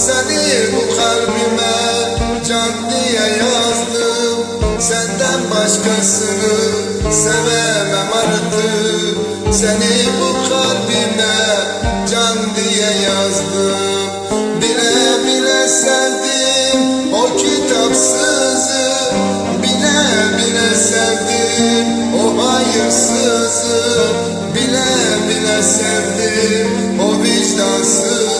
Seni bu kalbime can diye yazdım. Senden başkasını sevemem artık. Seni bu kalbime can diye yazdım. Bile bile sevdim o kitapsızı. Bile bile sevdim o hayırsızı. Bile bile sevdim o vicdansızı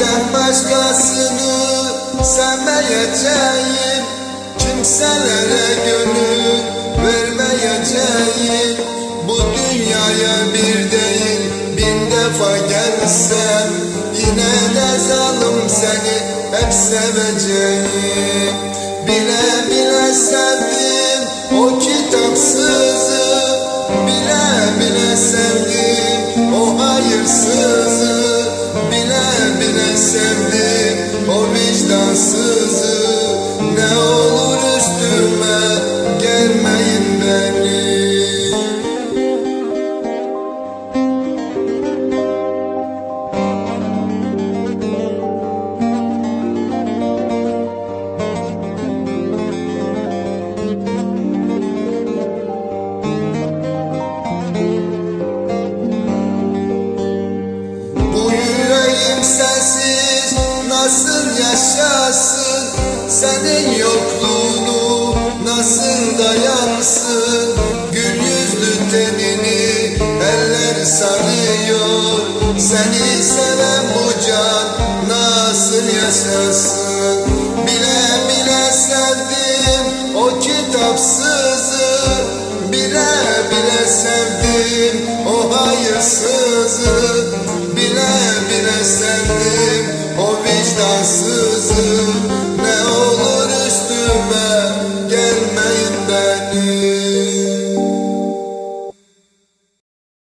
Senden başkasını sevmeyeceğim Kimselere gönül vermeyeceğim. Bu dünyaya bir değil bin defa gelsem Yine de zalim seni hep seveceğim. Bile bile sevdim o kitapsızı Bu yüreğim sensiz nasıl yaşasın? Senin yokluğunu nasıl dayansın? Gül yüzlü tenini eller sarıyor. Seni seven bu can nasıl yaşasın kitapsızı Bile bile sevdim. O hayırsızı